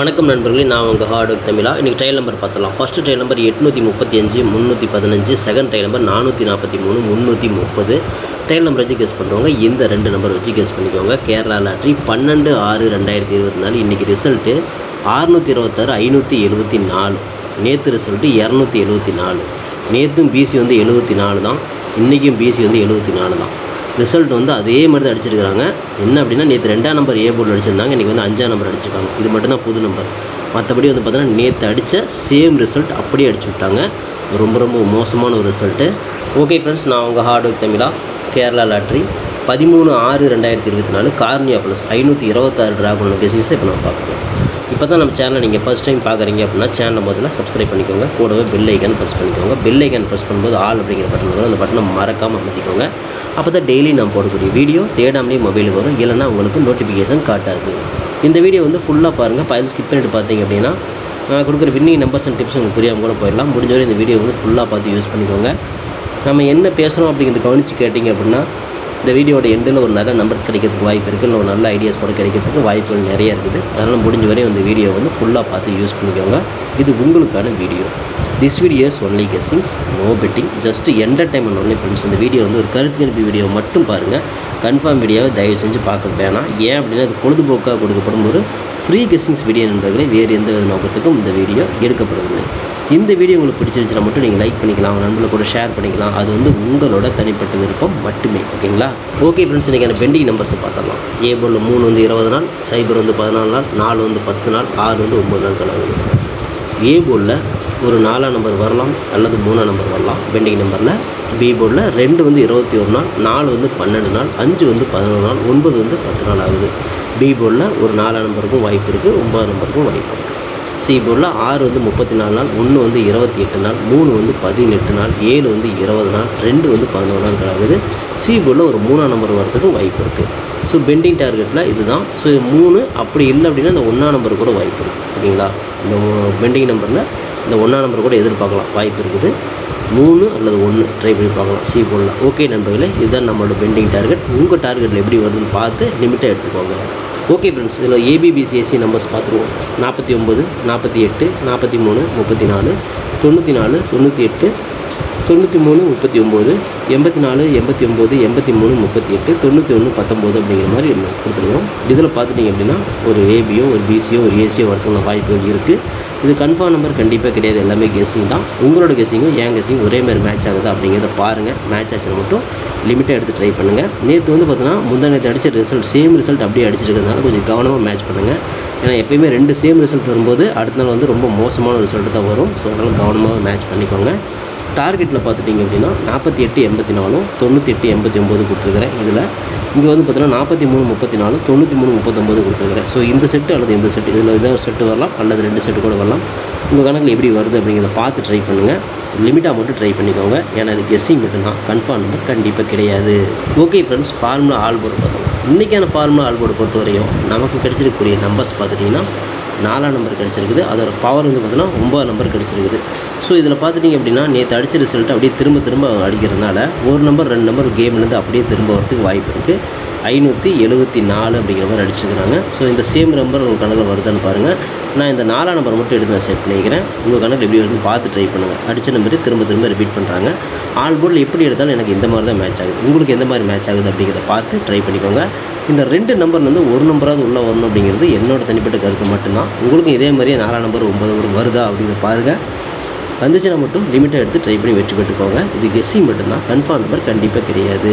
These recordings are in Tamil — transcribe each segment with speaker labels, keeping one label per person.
Speaker 1: வணக்கம் நண்பர்களே நான் உங்கள் ஹார்டு தமிழா. இன்றைக்கி ட்ரையல் நம்பர் பார்த்தலாம் ஃபஸ்ட்டு ட்ரையல் நம்பர் எட்நூற்றி முப்பத்தி அஞ்சு முந்நூற்றி பதினஞ்சு செகண்ட் ட்ரையல் நம்பர் நானூற்றி நாற்பத்தி மூணு முந்நூற்றி முப்பது. ட்ரையல் நம்பர் வச்சு கெஸ் பண்ணுறவங்க இந்த ரெண்டு நம்பர் வச்சு கெஸ் பண்ணிக்கோங்க. கேரளா லாட்ரி பன்னெண்டு ஆறு ரெண்டாயிரத்தி இருபத்தி நாலு. இன்றைக்கி ரிசல்ட்டு ஆறுநூற்றி இருபத்தாறு ஐநூற்றி எழுபத்தி நாலு. நேற்று ரிசல்ட்டு இரநூத்தி எழுபத்தி நாலு. நேற்றும் பிசி வந்து எழுபத்தி நாலு தான். இன்றைக்கும் பிசி வந்து எழுபத்தி நாலு தான். ரிசல்ட் வந்து அதே மாதிரி தான் அடிச்சிருக்காங்க என்ன அப்படின்னா நேற்று ரெண்டாம் நம்பர் ஏ போர்டில் அடிச்சிருந்தாங்க இன்றைக்கி வந்து அஞ்சாம் நம்பர் அடிச்சிருக்காங்க. இது மட்டும்தான் புது நம்பர் மற்றபடி வந்து பார்த்தீங்கன்னா நேற்று அடித்த சேம் ரிசல்ட் அப்படியே அடிச்சு விட்டாங்க. ரொம்ப ரொம்ப மோசமான ஒரு ரிசல்ட்டு ஓகே ஃப்ரெண்ட்ஸ் நான் உங்கள் ஹார்ட் ஒர்க் தமிழா கேரளா லாட்ரி. பதிமூணு ஆறு ரெண்டாயிரத்தி இருபத்தி நாலு கார்னியா ப்ளஸ் ஐநூற்றி இருபத்தாறு ட்ராகன் பண்ண இப்போ நம்ம பார்க்கலாம் இப்போ தான் நம்ம சேனலை நீங்கள் ஃபஸ்ட் டைம் பார்க்குறீங்க அப்படின்னா சேனலை முதல்ல சப்ஸ்கிரைப் பண்ணிக்கோங்க. கூடவே பெல் ஐக்கன் ப்ரெஸ் பண்ணிக்கோங்க. பெல் ஐக்கன் ப்ரெஸ் பண்ணும்போது ஆல் அப்படிங்கிற பட்டன் வரும். அந்த பட்டனை மறக்காமல் அமைத்திக்கோங்க அப்போ தான் டெய்லி நான் போடக்கூடிய வீடியோ தேடாமலே மொபைலுக்கு வரும். இல்லைன்னா உங்களுக்கு நோட்டிஃபிகேஷன் காட்டாது. இந்த வீடியோ வந்து ஃபுல்லாக பாருங்கள் பதில் ஸ்கிப் பண்ணிட்டு பார்த்தீங்க அப்படின்னா நான் கொடுக்குற வின்னிங் நம்பர்ஸ் அண்ட் டிப்ஸ் உங்களுக்கு புரியாமல் கூட போயிடலாம். முடிஞ்ச வரை இந்த வீடியோ வந்து ஃபுல்லாக பார்த்து யூஸ் பண்ணிக்கோங்க. நம்ம என்ன பேசுகிறோம் அப்படிங்கிறது கவனித்து கேட்டிங்க அப்படின்னா இந்த வீடியோட எண்டில் ஒரு நல்ல நம்பர்ஸ் கிடைக்கிறதுக்கு வாய்ப்பு இருக்குது இல்லை ஒரு நல்ல ஐடியாஸ் கூட கிடைக்கிறதுக்கு வாய்ப்புகள் நிறைய இருக்குது. அதனால் முடிஞ்ச வரையும் இந்த வீடியோ வந்து ஃபுல்லாக பார்த்து யூஸ் பண்ணிக்கோங்க. இது உங்களுக்கான video this videos only guessings no betting just entertainment only friends இந்த வீடியோ வந்து ஒரு கருத்து கணிப்பு வீடியோ மட்டும் பாருங்கள் கன்ஃபார்ம் வீடியோவை தயவு செஞ்சு பார்க்க வேணாம். ஏன் அப்படின்னா அது பொழுதுபோக்காக கொடுக்கப்படும் ஒரு ஃப்ரீ கெஸ்ஸிங்ஸ் வீடியோ நண்பர்களே வேறு எந்த வித நோக்கத்துக்கும் இந்த வீடியோ எடுக்கப்படவில்லை இந்த வீடியோ உங்களுக்கு பிடிச்சிருந்துச்சுன்னா மட்டும் நீங்கள் லைக் பண்ணிக்கலாம் உங்கள் நண்பர்கள் கூட ஷேர் பண்ணிக்கலாம். அது வந்து உங்களோட தனிப்பட்ட விருப்பம் மட்டுமே ஓகேங்களா ஓகே ஃப்ரெண்ட்ஸ் இன்றைக்கி பெண்டிங் நம்பர்ஸ் பார்த்துடலாம். ஏ மூணு வந்து இருபது நாள் சைபர் வந்து பதினாலு நாள் நாலு வந்து பத்து நாள் ஆறு வந்து ஒம்பது நாட்கள் ஆகுது ஏ போர்டில் ஒரு நாலாம் நம்பர் வரலாம் அல்லது மூணாம் நம்பர் வரலாம் பெண்டிங் நம்பரில் பி போர்டில் ரெண்டு வந்து இருபத்தி ஒரு நாள் நாலு வந்து பன்னெண்டு நாள் அஞ்சு வந்து பதினொரு நாள் ஒன்பது வந்து பத்து நாள் ஆகுது. பி போர்டில் ஒரு நாலாம் நம்பருக்கும் வாய்ப்பு இருக்குது ஒன்பதாம் நம்பருக்கும் வாய்ப்பு இருக்குது சி ஆறு வந்து முப்பத்தி நாலு நாள் ஒன்று வந்து இருபத்தி எட்டு நாள் மூணு வந்து பதினெட்டு நாள் ஏழு வந்து இருபது நாள் ரெண்டு வந்து பதினோரு நாள் ஆகுது சி ஒரு மூணாம் நம்பர் வரதுக்கும் வாய்ப்பு இருக்குது ஸோ பெண்டிங் டார்கெட்டில் இதுதான். ஸோ மூணு அப்படி இல்லை அப்படின்னா இந்த ஒன்றாம் நம்பர் கூட வாய்ப்பு இருக்குது ஓகேங்களா இந்த பெண்டிங் நம்பரில் இந்த ஒன்றாம் நம்பர் கூட எதிர்பார்க்கலாம். வாய்ப்பு இருக்குது. மூணு அல்லது ஒன்று ட்ரை பண்ணி பார்க்கலாம். சி போடலாம் ஓகே நண்பர்களே இதுதான் நம்மளோட பெண்டிங் டார்கெட் உங்கள் டார்கெட்டில் எப்படி வருதுன்னு பார்த்து லிமிட்டாக எடுத்துக்கோங்க. ஓகே ஃப்ரெண்ட்ஸ் இதில் ஏபிபிசிஎஸ்சி நம்பர்ஸ் பார்த்துருவோம். நாற்பத்தி ஒம்பது நாற்பத்தி எட்டு நாற்பத்தி மூணு முப்பத்தி நாலு தொண்ணூற்றி நாலு தொண்ணூற்றி எட்டு தொண்ணூற்றி மூணு முப்பத்தி ஒம்பது எண்பத்தி நாலு எண்பத்தி ஒம்பது எண்பத்தி மூணு முப்பத்தி எட்டு தொண்ணூற்றி ஒன்று பத்தொம்போது அப்படிங்கிற மாதிரி கொடுத்துருவோம் இதில் பார்த்துட்டிங்க அப்படின்னா ஒரு ஏபியோ ஒரு பிசியோ ஒரு ஏசியோ வரதுக்கான வாய்ப்புகள் இருக்குது இது கன்ஃபார்ம் நம்பர் கண்டிப்பாக கிடையாது. எல்லாமே கெஸ்ஸிங் தான். உங்களோட கெஸ்ஸிங்கும் என் கெஸ்ஸிங் ஒரே மாதிரி மேட்ச் ஆகுது அப்படிங்கிறத பாருங்கள் மேட்ச் ஆச்சுன்னு மட்டும் லிமிட்டாக எடுத்து ட்ரை பண்ணுங்கள் நேற்று வந்து பார்த்தீங்கன்னா முந்தா நேற்று அடித்த ரிசல்ட் சேம் ரிசல்ட் அப்படியே அடிச்சிருக்கிறதுனால கொஞ்சம் கவனமாக மேட்ச் பண்ணுங்கள் ஏன்னா எப்பயுமே ரெண்டு சேம் ரிசல்ட் வரும்போது அடுத்த நாள் வந்து ரொம்ப மோசமான ரிசல்ட்டு தான் வரும். ஸோ அதனால் கவனமாக மேட்ச் பண்ணிக்கோங்க. டார்கெட்டில் பார்த்துட்டிங்க அப்படின்னா நாற்பத்தி எட்டு எண்பத்தி நாலும் தொண்ணூற்றி எட்டு எண்பத்தி ஒம்பது கொடுத்துருக்குறேன். இதில் இங்கே வந்து பார்த்தீங்கன்னா நாற்பத்தி மூணு முப்பத்தி நாலு தொண்ணூற்றி மூணு முப்பத்தொம்பது கொடுத்துருக்குறேன். ஸோ இந்த செட்டு அல்லது இந்த செட்டு இதில் இதாக ஒரு செட்டு வரலாம் அல்லது ரெண்டு செட்டு கூட வரலாம். உங்கள் கணக்கில் எப்படி வருது அப்படிங்கிறத பார்த்து ட்ரை பண்ணுங்கள் லிமிட்டாக மட்டும் ட்ரை பண்ணிக்கோங்க. ஏன்னா அது கெஸ்ஸிங் மட்டும்தான் கன்ஃபார்ம் நம்பர் கண்டிப்பாக கிடையாது. ஓகே ஃப்ரெண்ட்ஸ் ஃபார்முலா ஆல்போர்டு பார்த்தோம். இன்றைக்கான ஃபார்முலா ஆல்போர்டு பொறுத்த வரையும் நமக்கு கிடைச்சிருக்கக்கூடிய நம்பர்ஸ் பார்த்துட்டிங்கன்னா நாலாம் நம்பர் கிடச்சிருக்குது. அதோட பவர் வந்து பார்த்தீங்கன்னா ஒம்பது நம்பர் கிடச்சிருக்குது. ஸோ இதில் பார்த்துட்டிங்க அப்படின்னா நேற்று அடித்த ரிசல்ட் அப்படியே திரும்ப திரும்ப அடிக்கிறதுனால ஒரு நம்பர் ரெண்டு நம்பர் கேம்லேருந்து அப்படியே திரும்ப வரதுக்கு வாய்ப்பு இருக்குது ஐநூற்றி எழுபத்தி நாலு அப்படிங்கிற மாதிரி அடிச்சிருக்கிறாங்க. ஸோ இந்த சேம் நம்பர் உங்கள் கணக்கில் வருதான்னு பாருங்கள் நான் இந்த நாலாம் நம்பர் மட்டும் எடுத்து நான் செட் பண்ணிக்கிறேன். உங்கள் கணக்கில் எப்படி வருதுன்னு பார்த்து ட்ரை பண்ணுங்கள் அடித்த நம்பர் திரும்ப திரும்ப ரிப்பீட் பண்ணுறாங்க ஆல் போர்டில் எப்படி எடுத்தாலும் எனக்கு இந்த மாதிரி தான் மேட்ச் ஆகுது. உங்களுக்கு எந்த மாதிரி மேட்ச் ஆகுது அப்படிங்கிறத பார்த்து ட்ரை பண்ணிக்கோங்க. இந்த ரெண்டு நம்பர்லேருந்து ஒரு நம்பராவது உள்ளே வரணும் அப்படிங்கிறது என்னோட தனிப்பட்ட கருத்து மட்டும்தான். உங்களுக்கும் இதே மாதிரியே நாலாம் நம்பர் ஒம்பது நம்பர் வருதா அப்படின்னு பாருங்கள் வந்துச்சுன்னா மட்டும் லிமிட்டாக எடுத்து ட்ரை பண்ணி வெற்றி பெற்றுக்கோங்க. இது கெஸ்ஸிங் மட்டும்தான். கன்ஃபார்ம் நம்பர் கண்டிப்பாக கிடையாது.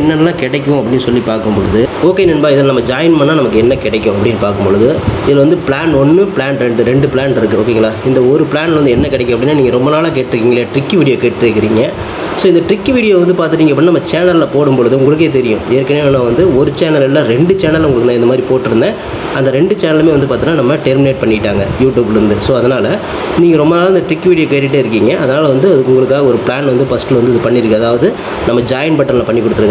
Speaker 1: என்னென்னலாம் கிடைக்கும் அப்படின்னு சொல்லி பார்க்கும்பொழுது ஓகே நண்பா இதில் நம்ம ஜாயின் பண்ணால் நமக்கு என்ன கிடைக்கும் அப்படின்னு பார்க்கும்பொழுது இதில் வந்து பிளான் ஒன்று பிளான் ரெண்டு ரெண்டு பிளான் இருக்குது ஓகேங்களா இந்த ஒரு பிளான் வந்து என்ன கிடைக்கும் அப்படின்னா நீங்கள் ரொம்ப நாளாக கேட்டிருக்கீங்களே ட்ரிக்கி வீடியோ கேட்டிருக்கிறீங்க. ஸோ இந்த ட்ரிக்கி வீடியோ வந்து பார்த்துட்டீங்க அப்படின்னா நம்ம சேனலில் போடும்பொழுது உங்களுக்கே தெரியும். ஏற்கனவே நான் வந்து ஒரு சேனல் இல்லை ரெண்டு சேனல் உங்களுக்கு நான் இந்த மாதிரி போட்டிருந்தேன். அந்த ரெண்டு சேனலுமே வந்து பார்த்தீங்கன்னா நம்ம டெர்மினேட் பண்ணிட்டாங்க யூடியூப்லேருந்து ஸோ அதனால் நீங்கள் ரொம்ப நாள் இந்த ட்ரிக் வீடியோ கேட்டுகிட்டே இருக்கீங்க. அதனால் வந்து அதுக்கு உங்களுக்காக ஒரு பிளான் வந்து ஃபஸ்ட்டில் வந்து இது பண்ணியிருக்கு. அதாவது நம்ம ஜாயின் பட்டனில் பண்ணி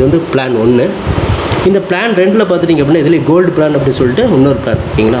Speaker 1: இது வந்து பிளான் ஒன்று இந்த பிளான் ரெண்டில் பார்த்துட்டிங்க அப்படின்னா இதில் கோல்டு பிளான் அப்படின்னு சொல்லிட்டு இன்னொரு பிளான் ஓகேங்களா?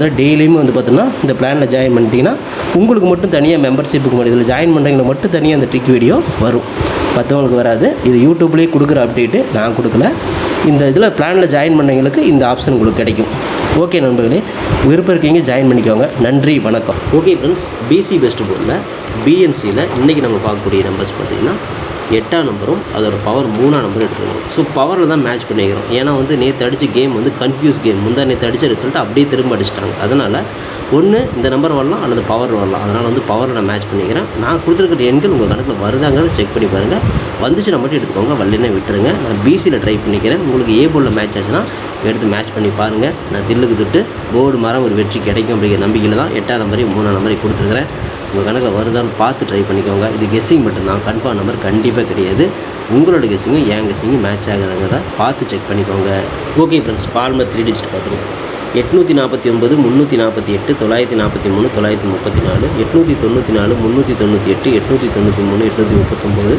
Speaker 1: பார்த்தீங்கன்னா டெய்லியும் வந்து பார்த்தீங்கன்னா இந்த பிளானில் ஜாயின் பண்ணிட்டீங்கன்னா உங்களுக்கு மட்டும் தனியாக மெம்பர்ஷிப்புக்கு மட்டும் இதில் ஜாயின் பண்ணுறீங்க மட்டும் தனியாக அந்த ட்ரிக் வீடியோ வரும். மற்றவங்களுக்கு வராது. இது யூடியூப்லேயே கொடுக்குற அப்டேட்டு நான் கொடுக்கல. இந்த இதில் பிளானில் ஜாயின் பண்ணவங்களுக்கு இந்த ஆப்ஷன் உங்களுக்கு கிடைக்கும். ஓகே நண்பர்களே. விருப்பம் இருக்கீங்க ஜாயின் பண்ணிக்கோங்க. நன்றி வணக்கம். ஓகே ஃப்ரெண்ட்ஸ் பிசி பெஸ்ட் போர்டில் பிஎன்சியில் இன்றைக்கி நம்ம பார்க்கக்கூடிய நம்பர்ஸ் பார்த்தீங்கன்னா எட்டாம் நம்பரும் அதோட பவர் மூணாம் நம்பரும் எடுத்துக்கணும். ஸோ பவரில் தான் மேட்ச் பண்ணிக்கிறோம். ஏன்னா வந்து நேற்று அடித்த கேம் வந்து கன்ஃபியூஸ் கேம் முந்தா நேற்று அடித்த ரிசல்ட் அப்படியே திரும்ப அடிச்சிட்டாங்க. அதனால் ஒன்று இந்த நம்பர் வரலாம் அல்லது பவர் வரலாம். அதனால் வந்து பவரை நான் மேட்ச் பண்ணிக்கிறேன். நான் கொடுத்துருக்கிற எண்கள் உங்கள் கணக்கில் வருதாங்கிறத செக் பண்ணி பாருங்கள் வந்துச்சுன்னா மட்டும் எடுத்துக்கோங்க. வல்லினே விட்டுருங்க. நான் பிசியில் ட்ரை பண்ணிக்கிறேன். உங்களுக்கு ஏ போர்டில் மேட்ச் ஆச்சுன்னா எடுத்து மேட்ச் பண்ணி பாருங்கள் நான் தில்லுக்கு தொட்டு போர்டு மரம் ஒரு வெற்றி கிடைக்கும் அப்படிங்கிற நம்பிக்கையில் தான் எட்டாம் நம்பரையும் மூணாம் நம்பரையும் கொடுத்துருக்குறேன். உங்கள் கணக்கில் வருதான்னு பார்த்து ட்ரை பண்ணிக்கோங்க. இது கெஸ்ஸிங் மட்டும்தான் கன்ஃபார்ம் நம்பர் கண்டிப்பாக கிடையாது. உங்களோட கெஸ்ஸிங்கும் என் கெஸ்ஸிங்கும் மேட்ச் ஆகுதுங்கிறத பார்த்து செக் பண்ணிக்கோங்க. ஓகே ஃப்ரெண்ட்ஸ் பால்மர் த்ரீ டிஜிட் பார்த்துருவோம். எட்நூற்றி நாற்பத்தி ஒன்பது முந்நூற்றி நாற்பத்தி எட்டு தொள்ளாயிரத்தி நாற்பத்தி மூணு தொள்ளாயிரத்தி முப்பத்தி நாலு எட்நூற்றி தொண்ணூற்றி நாலு முந்நூற்றி தொண்ணூற்றி எட்டு எட்நூற்றி தொண்ணூற்றி மூணு எட்நூற்றி முப்பத்தொம்போது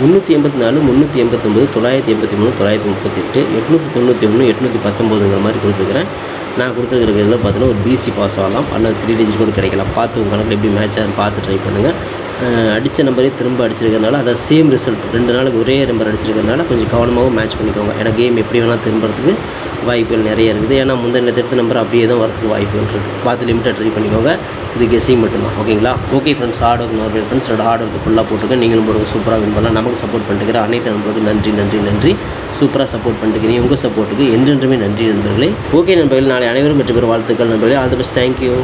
Speaker 1: முந்நூற்றி எண்பத்தி நாலு முந்நூற்றி எண்பத்தொம்போது தொள்ளாயிரத்தி எண்பத்தி மூணு தொள்ளாயிரத்தி முப்பத்தெட்டு எட்நூற்றி தொண்ணூற்றி ஒன்று எட்நூற்றி பத்தொம்போதுங்கிற மாதிரி கொடுத்துருக்குறேன். நான் கொடுத்துருக்கிற இதில் பார்த்தீங்கன்னா ஒரு பிசி பாஸ் ஆகலாம் அல்லது த்ரீ டிஜிட் கூட கிடைக்கலாம். பார்த்து உங்கள் கணக்கில் எப்படி மேட்ச் ஆகுதுன்னு பார்த்து ட்ரை பண்ணுங்கள் அடித்த நம்பரே திரும்ப அடிச்சிருக்கறனால அதை சேம் ரிசல்ட் ரெண்டு நாளுக்கு ஒரே நம்பர் அடிச்சிருக்கறனால கொஞ்சம் கவனமாகவும் மேட்ச் பண்ணிக்கோங்க. ஏன்னா கேம் எப்படி வேணால் திரும்புறதுக்கு வாய்ப்புகள் நிறைய இருக்குது. ஏன்னா முந்தின எடுத்த நம்பர் அப்படியே தான் வரதுக்கு வாய்ப்புகள் இருக்குது பார்த்து லிமிட்டாக ட்ரை பண்ணிக்கோங்க. இது கெஸ்ஸிங் மட்டும்தான். ஓகேங்களா? Okay friends hard work normal friends ரெண்டு ஹார்ட் ஃபுல்லாக போட்டுருக்கேன். நீங்களும் போடுங்க. சூப்பராக வின் பண்ணலாம். நமக்கு சப்போர்ட் பண்ணிட்டுக்கிற அனைத்து நண்பர்களுக்கும் நன்றி நன்றி நன்றி. சூப்பராக சப்போர்ட் பண்ணிக்கிறீங்க. உங்கள் சப்போர்ட்டுக்கு என்றென்றுமே நன்றி நண்பர்களே. ஓகே நண்பர்கள். நாளை அனைவரும் வெற்றி பெற வாழ்த்துக்கள் நண்பர்களே. All the best thank you